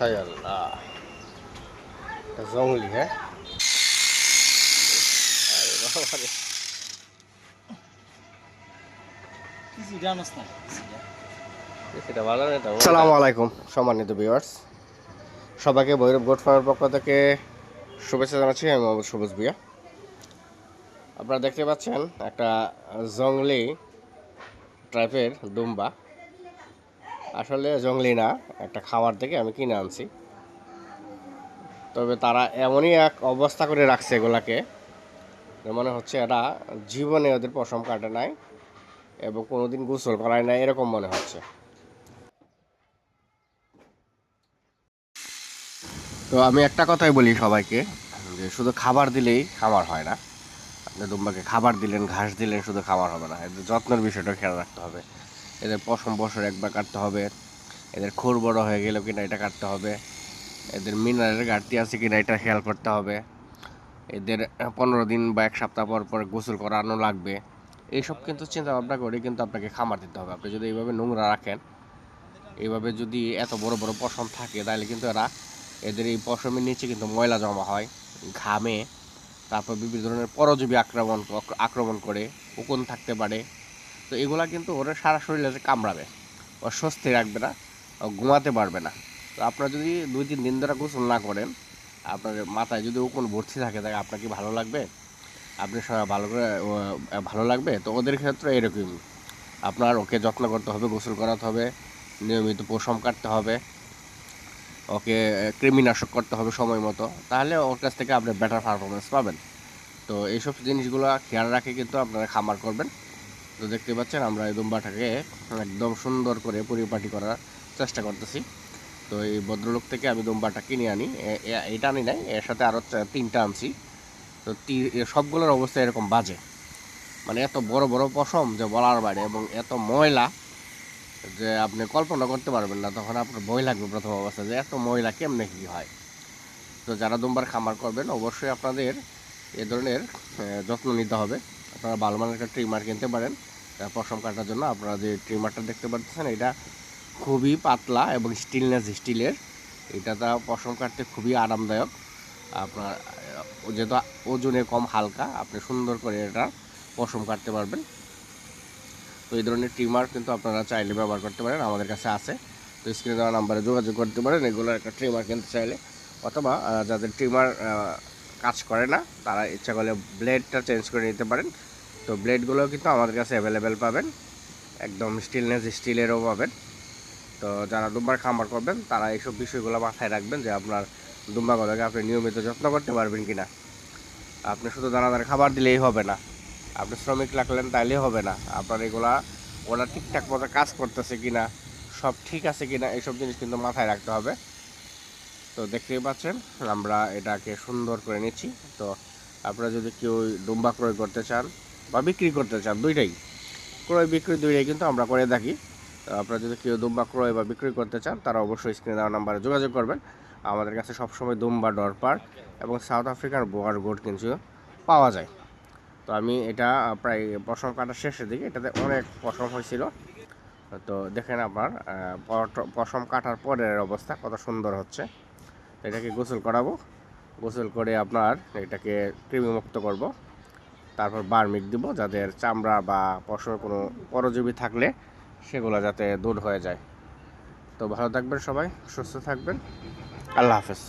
High আল্লাহ জঙ্গলি হ্যাঁ না আলাইকুম সম্মানিত ভিউয়ার্স সবাইকে ভৈরব গোট ফার্মের পক্ষ থেকে শুভেচ্ছা জানাচ্ছি আমি মোহাম্মদ সবুজ ভুইয়া। আপনারা দেখতে পাচ্ছেন একটা জঙ্গলি টাইপের ডুম্বা আসলে জঙ্গলি না, একটা খাবার থেকে আমি কিনে আনছি। তবে তারা এমনই এক অবস্থা করে রাখছে এগুলাকে মনে হচ্ছে এরা জীবনে ওদের পশম কাটে নাই এবং কোনোদিন গোসল করায় নাই, এরকম মনে হচ্ছে। তো আমি একটা কথাই বলি সবাইকে, যে শুধু খাবার দিলেই খাবার হয় না। আপনি দুম্বাকে খাবার দিলেন, ঘাস দিলেন, শুধু খাবার হবে না। যত্নের বিষয়টা খেয়াল রাখতে হবে। এদের পশম বছর একবার কাটতে হবে। এদের খোর বড় হয়ে গেলেও কিনা এটা কাটতে হবে। এদের মিনারের ঘাটতি আছে কিনা এটা খেয়াল করতে হবে। এদের পনেরো দিন বা এক সপ্তাহ পর পর গোসল করানো লাগবে। এইসব কিন্তু চিন্তা ভাবনা করে কিন্তু আপনাকে খামার দিতে হবে। আপনি যদি এইভাবে নোংরা রাখেন, এইভাবে যদি এত বড় বড় পশম থাকে, তাহলে কিন্তু এরা এদের এই পশমের নিচে কিন্তু ময়লা জমা হয়, ঘামে, তারপর বিভিন্ন ধরনের পরজীবী আক্রমণ আক্রমণ করে, উকুন থাকতে পারে তো এগুলা কিন্তু ওরা সারা শরীরে কামড়াবে, ও স্বস্তি রাখবে না, ও ঘুমাতে পারবে না। তো আপনারা যদি দুই তিন দিন ধরে গোসল না করেন, আপনার মাথায় যদি উকুন ভর্তি থাকে, তাহলে আপনার কি ভালো লাগবে? আপনি সবাই ভালো করে ভালো লাগবে? তো ওদের ক্ষেত্রে এরকম। আপনার ওকে যত্ন করতে হবে, গোসল করাতে হবে, নিয়মিত পশম কাটতে হবে, ওকে কৃমিনাশক করতে হবে সময় মতো, তাহলে ওর কাছ থেকে আপনি বেটার পারফরমেন্স পাবেন। তো এইসব জিনিসগুলো খেয়াল রাখে কিন্তু আপনারা খামার করবেন। তো দেখতে পাচ্ছেন, আমরা এই দুম্বাটাকে একদম সুন্দর করে পরিপাটি করার চেষ্টা করতেছি। তো এই ভদ্রলোক থেকে আমি দুম্বাটা কিনে আনি। এটা আনি নাই, এর সাথে আরও তিনটা আনছি। তো সবগুলোর অবস্থা এরকম বাজে। মানে এত বড় বড় পশম যে বলার বাইরে এবং এত ময়লা যে আপনি কল্পনা করতে পারবেন না, তখন আপনার ভয় লাগবে প্রথম অবস্থা যে এত ময়লা কেমনে কী হয়। তো যারা দুম্বার খামার করবেন, অবশ্যই আপনাদের এ ধরনের যত্ন নিতে হবে। আপনারা ভালো মানের একটা ট্রিমার কিনতে পারেন। পশম কাটার জন্য আপনারা যে ট্রিমারটা দেখতে পাচ্ছেন, এটা খুবই পাতলা এবং স্টিলনেস স্টিলের এটা তা পশম কাটতে খুবই আরামদায়ক। আপনার, যেহেতু ওজনে কম হালকা, আপনি সুন্দর করে এটা পশম কাটতে পারবেন। তো এই ধরনের ট্রিমার কিন্তু আপনারা চাইলে ব্যবহার করতে পারেন, আমাদের কাছে আছে। তো স্ক্রিনে দেওয়া নাম্বারে যোগাযোগ করতে পারেন এগুলো একটা ট্রিমার কিনতে চাইলে। অথবা যাদের ট্রিমার কাজ করে না, তারা ইচ্ছা করলে ব্লেডটা চেঞ্জ করে নিতে পারেন। তো ব্লেডগুলো কিন্তু আমাদের কাছে অ্যাভেলেবেল পাবেন। একদম স্টিলনেস স্টিলেরও পাবেন। তো যারা দুম্বার খামার করবেন, তারা এইসব বিষয়গুলো মাথায় রাখবেন যে আপনার দুম্বাগুলোকে আপনি নিয়মিত যত্ন করতে পারবেন কি না আপনি শুধু দানাদার খাবার দিলেই হবে না, আপনি শ্রমিক রাখলেন তাইলেই হবে না। আপনার এগুলা, ওরা ঠিকঠাক মতো কাজ করতেছে কি না সব ঠিক আছে কি না এইসব জিনিস কিন্তু মাথায় রাখতে হবে। তো দেখতেই পাচ্ছেন, আমরা এটাকে সুন্দর করে নিচ্ছি। তো আপনারা যদি কেউ দুম্বা ক্রয় করতে চান বা বিক্রি করতে চান, দুইটাই। ক্রয় বিক্রি দুইটাই কিন্তু আমরা করে থাকি। আপনারা যদি কেউ দুম্বা ক্রয় বা বিক্রি করতে চান, তারা অবশ্যই স্ক্রিনে দেওয়া নাম্বারে যোগাযোগ করবেন। আমাদের কাছে সবসময় দুম্বা ডরপার এবং সাউথ আফ্রিকার বোয়ার গোট কিন্তু পাওয়া যায়। তো আমি এটা প্রায় পশম কাটার শেষের দিকে এটাতে অনেক পশম হয়েছিল। তো দেখেন আপনার পশম কাটার পরের অবস্থা কত সুন্দর হচ্ছে। এটাকে গোসল করাবো। গোসল করে আপনার এটাকে কৃমিমুক্ত করব। তারপর বার্মিক দিব যাদের চামড়া বা পশুর কোনো পরজীবী থাকলে সেগুলো যাতে দূর হয়ে যায়। তো ভালো থাকবেন সবাই, সুস্থ থাকবেন। আল্লাহ হাফেজ।